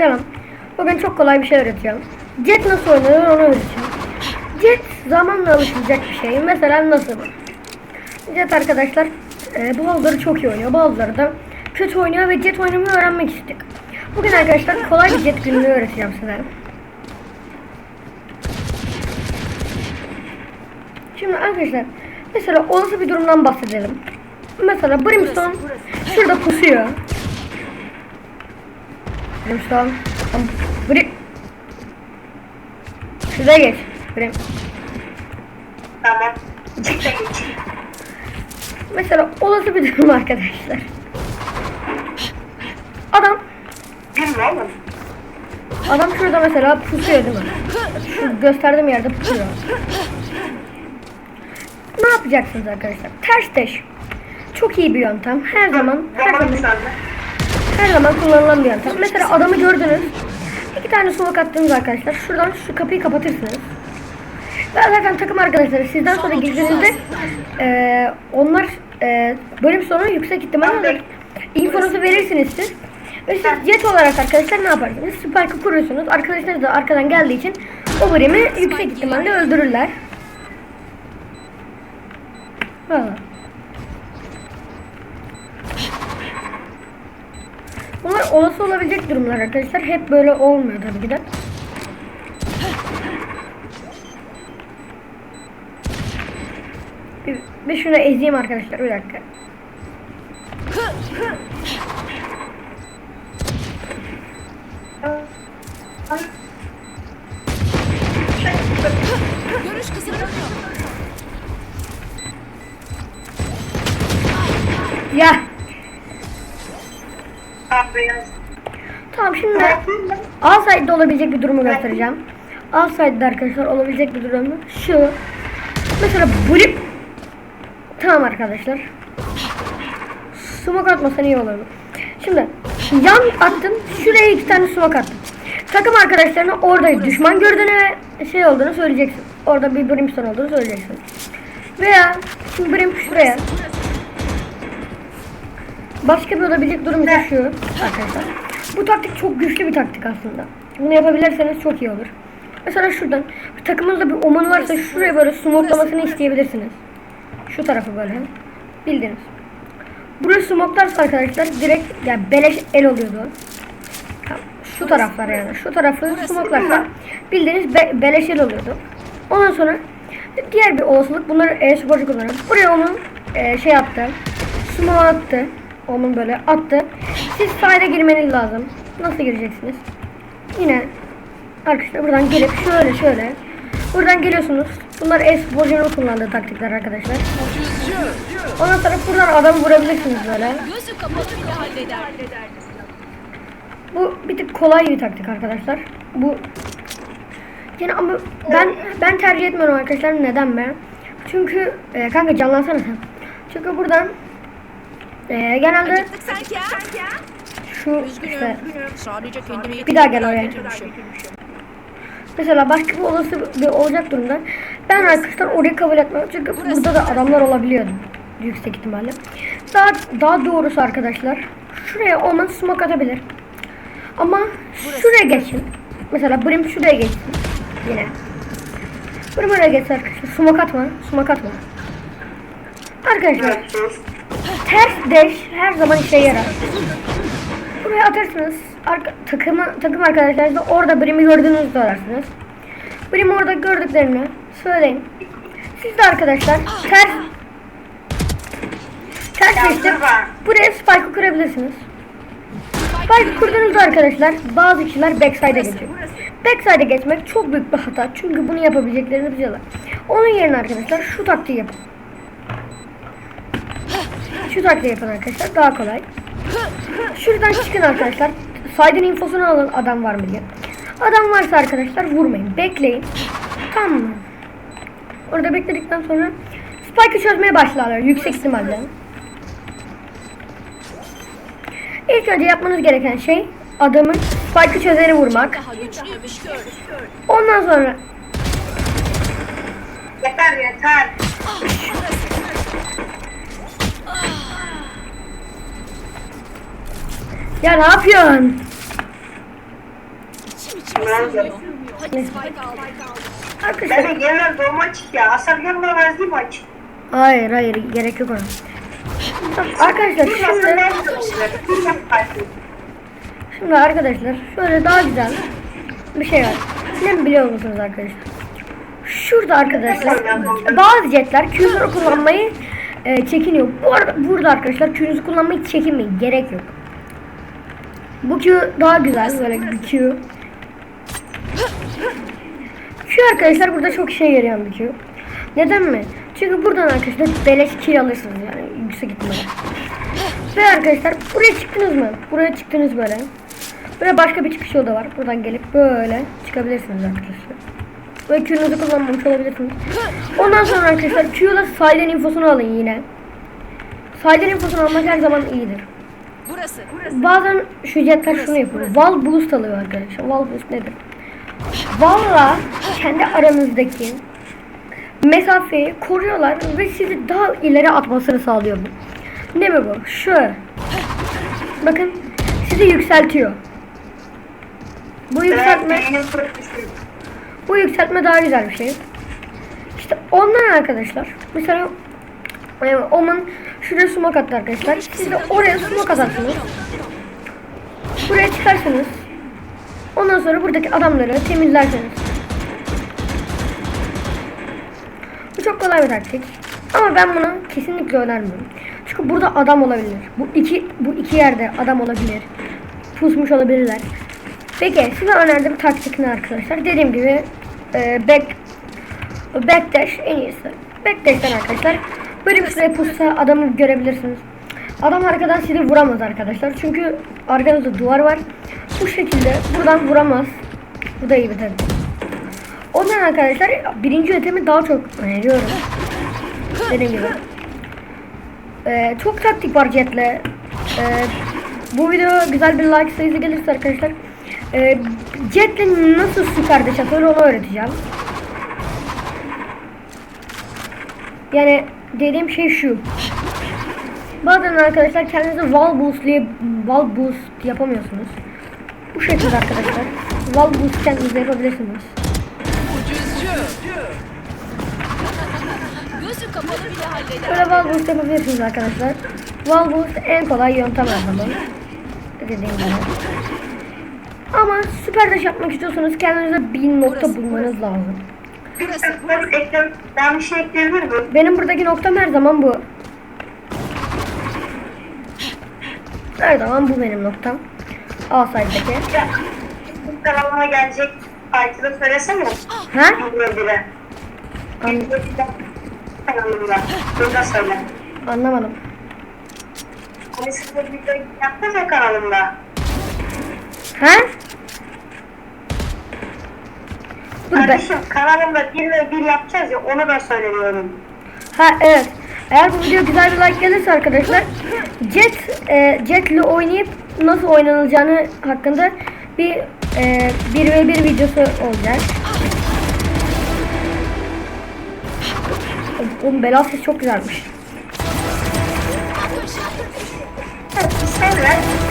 Selam. Bugün çok kolay bir şey öğreteceğim. Jet nasıl oynanır onu öğreteceğim. Jet zamanla alışılacak bir şey. Mesela nasıl? Jet arkadaşlar e, bazıları çok iyi oynuyor. Bazıları da kötü oynuyor ve jet oynamayı öğrenmek istedik. Bugün arkadaşlar kolay bir jet günlüğü öğreteceğim size. Şimdi arkadaşlar mesela olası bir durumdan bahsedelim. Mesela Brimstone şurada pusuyor. Tamam. Brim. Şuraya geç. Brim. Tamam. Mesela olası bir durum arkadaşlar. Adam oğlum. Adam şurada mesela pusuyor değil mi? Şu gösterdiğim yerde pusuyor. Ne yapacaksınız arkadaşlar? Ters deş. Çok iyi bir yöntem. Her zaman, her Zaman. Her zaman kullanılan bir yöntem. Mesela adamı gördünüz. İki tane smoke attınız arkadaşlar. Şuradan şu kapıyı kapatırsınız. Ve zaten takım arkadaşları sizden sonra girdiğinizde eee onlar eee bölüm sonu yüksek ihtimalle infonuzu verirsiniz siz. Ve siz jet olarak arkadaşlar ne yaparsınız? Spike'ı kuruyorsunuz. Arkadaşlar da arkadan geldiği için o bölümü yüksek ihtimalle öldürürler. Valla. Bunlar olası olabilecek durumlar arkadaşlar. Hep böyle olmuyor tabii ki de. Bir, bir şunu ezeyim arkadaşlar bir dakika. Görüş kısıtlanıyor. Ya. Tamam şimdi Alside'de olabilecek bir durumu göstereceğim. Alside'de arkadaşlar olabilecek bir durumu şu. Mesela blip Tamam arkadaşlar. Smoke atmasan iyi olur. Şimdi yan attım. Şuraya iki tane smoke attım. Takım arkadaşlarına orada düşman gördüğünü ve şey olduğunu söyleyeceksin. Orada bir brimstone olduğunu söyleyeceksin. Veya şimdi brim şuraya. Başka bir olabilecek durum şu arkadaşlar. Bu taktik çok güçlü bir taktik aslında. Bunu yapabilirseniz çok iyi olur. Mesela şuradan takımınızda bir oman varsa şuraya böyle smokelamasını isteyebilirsiniz. Şu tarafı böyle. Bildiniz. Burası smoklarsa arkadaşlar direkt yani beleş el oluyordu. Şu taraflar yani. Şu tarafı smoklarsa bildiğiniz be, beleş el oluyordu. Ondan sonra diğer bir olasılık bunları e-sporcu kullanıyor. Buraya onun e, şey yaptı. Smoke attı. Onun böyle attı. Siz sahile girmeniz lazım. Nasıl gireceksiniz? Yine arkadaşlar buradan gelip şöyle şöyle buradan geliyorsunuz. Bunlar e-sporcunun kullandığı taktikler arkadaşlar. Ondan sonra buradan adamı vurabilirsiniz böyle. Bu bir tık kolay bir taktik arkadaşlar. Bu yani ama ben ben tercih etmiyorum arkadaşlar. Neden ben? Çünkü e, kanka canlansana sen. Çünkü buradan e, genelde şu işte Sadece kendimi Bir daha gel oraya. Mesela başka bir olası bir olacak durumda ben arkadaşlar orayı kabul etmem çünkü burada da adamlar olabiliyordu yüksek ihtimalle. Daha daha doğrusu arkadaşlar şuraya Oman smoke atabilir. Ama şuraya geçin. Mesela Brim şuraya geçsin. Yine. Brim oraya geçsin arkadaşlar. Smoke atma. Smoke atma. Arkadaşlar. Ters deş her zaman işe yarar. Buraya atarsınız. Arka, takımı, takım arkadaşlar da orada Brim'i gördüğünüzü söylersiniz. Brim'i orada gördüklerini söyleyin. Siz de arkadaşlar ters ters geçip buraya spike'ı kurabilirsiniz. Spike kurduğunuzda arkadaşlar bazı kişiler backside'e geçiyor. Backside'e geçmek çok büyük bir hata. Çünkü bunu yapabileceklerini biliyorlar. Onun yerine arkadaşlar şu taktiği yapın. Şu taktiği yapın arkadaşlar daha kolay. Şuradan çıkın arkadaşlar. Side'ın infosunu alın adam var mı diye. Adam varsa arkadaşlar vurmayın. Bekleyin. Tamam mı? Orada bekledikten sonra Spike'ı çözmeye başlarlar yüksek ihtimalle. İlk önce yapmanız gereken şey adamın Spike'ı çözeni vurmak. Ondan sonra Yeter yeter. ya ne yapıyorsun? Sığmıyor. Hadi spike. Ben de genel açık ya. Hasar görmemez değil mi açık? hayır hayır gerek yok ona. Arkadaşlar şimdi şimdi arkadaşlar şöyle daha güzel bir şey var. Ne biliyor musunuz arkadaşlar? Şurada arkadaşlar bazı jetler Q'ları kullanmayı e, çekiniyor. Bu arada burada arkadaşlar Q'nuzu kullanmayı çekinmeyin. Gerek yok. Bu Q daha güzel böyle bir Q. Q arkadaşlar burada çok işe yarayan bir Q. Neden mi? Çünkü buradan arkadaşlar beleş kill alırsınız yani yüksek ihtimalle. Ve arkadaşlar buraya çıktınız mı? Buraya çıktınız böyle. Böyle başka bir çıkış yolu var. Buradan gelip böyle çıkabilirsiniz arkadaşlar. Böyle Q'nuzu kullanmamış olabilirsiniz. Ondan sonra arkadaşlar Q'la Silent infosunu alın yine. Silent infosunu almak her zaman iyidir. Burası. Burası. Bazen şu jetler şunu yapıyor. Wall boost alıyor arkadaşlar. Wall boost nedir? Wall'la kendi aranızdaki mesafeyi koruyorlar ve sizi daha ileri atmasını sağlıyor bu. Ne mi bu? Şu. Bakın sizi yükseltiyor. Bu yükseltme bu yükseltme daha güzel bir şey. İşte ondan arkadaşlar. Mesela e, Oman şuraya sumak attı arkadaşlar. Siz de oraya sumak atarsınız. Buraya çıkarsınız. Ondan sonra buradaki adamları temizlersiniz. Bu çok kolay bir taktik. Ama ben bunu kesinlikle önermiyorum. Çünkü burada adam olabilir. Bu iki bu iki yerde adam olabilir. Pusmuş olabilirler. Peki size önerdiğim taktik ne arkadaşlar? Dediğim gibi e, back backdash en iyisi. Backdash'ten arkadaşlar böyle bir şuraya adamı görebilirsiniz. Adam arkadan sizi vuramaz arkadaşlar. Çünkü arkanızda duvar var. Bu şekilde buradan vuramaz. Bu da iyi bir taktik. Ondan arkadaşlar birinci yöntemi daha çok öneriyorum. Dediğim gibi. Ee, çok taktik var Jet'le. Ee, bu video güzel bir like sayısı gelirse arkadaşlar ee, Jet'le nasıl su kardeş onu öğreteceğim. Yani dediğim şey şu. Bazen arkadaşlar kendinizi wall boostlayıp wall boost yapamıyorsunuz. Bu şekilde arkadaşlar. Wall boost kendinize yapabilirsiniz. Böyle wall boost yapabilirsiniz arkadaşlar. Wall boost en kolay yöntem zaman. Dediğim gibi. Ama süper dash yapmak istiyorsanız kendinize bir nokta bulmanız lazım. Bir sefer eklem, ben bir şey ekleyebilir miyim? Benim buradaki noktam her zaman bu. Her zaman bu benim noktam. A bu kanalıma gelecek fight'ını söylesene. Ha? Bile. An- Bilmiyor bile. Kanalımda. Bunu da söyle. anlamadım. Hani siz de video yaptınız ya kanalımda. Ha? Dur ben. Kardeşim kanalımda bir ve bir yapacağız ya onu da söylüyorum. Ha evet. Eğer bu video güzel bir like gelirse arkadaşlar Jet e, Jet'le oynayıp nasıl oynanılacağını hakkında bir e, 1 ve 1 videosu olacak. Oğlum bela ses çok güzelmiş. Sen.